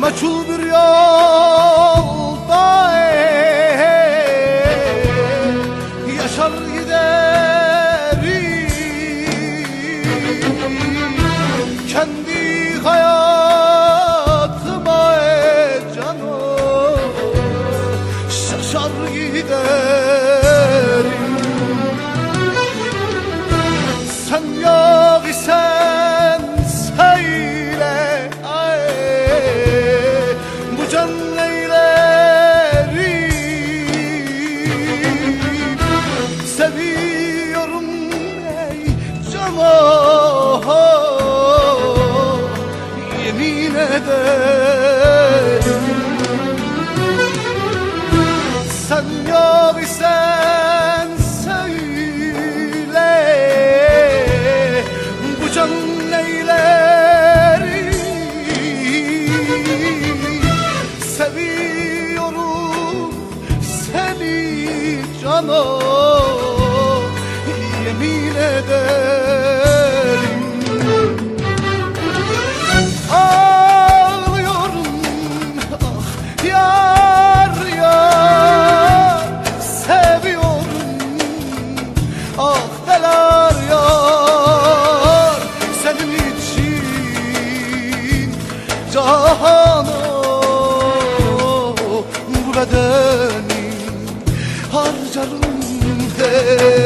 meçhul bir yolda eh, yaşar giderim. Kendi hayatıma eh, canım şaşar giderim. Yemin ederim. Sen söyle Bu can neyleri? Seviyorum seni Yemin ederim harcarım hey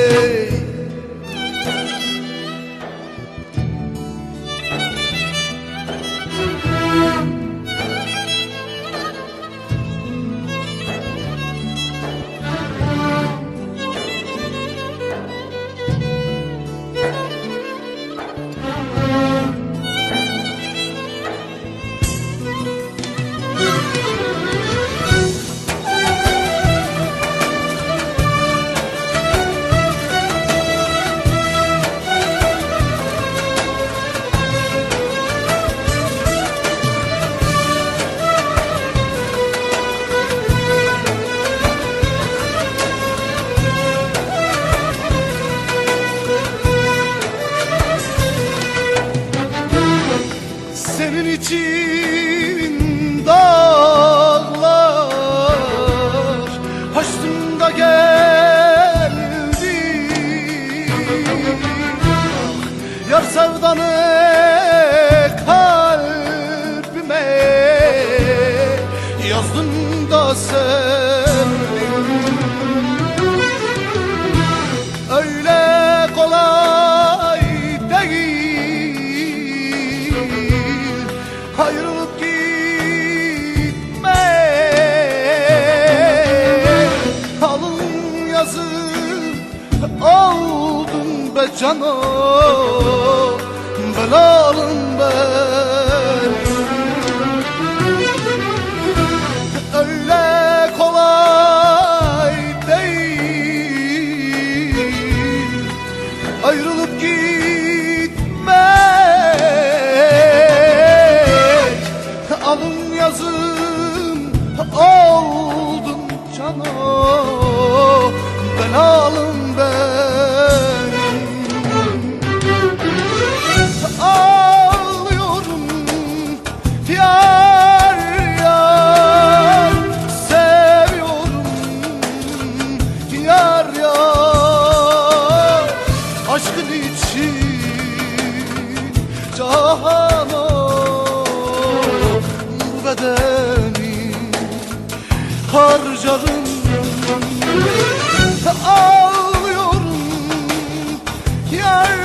be canım Belalım ben öyle kolay değil Ayrılıp gitmek. Alın yazım oldun canım Ben için Cahan ol bedeni harcarım. Ağlıyorum yer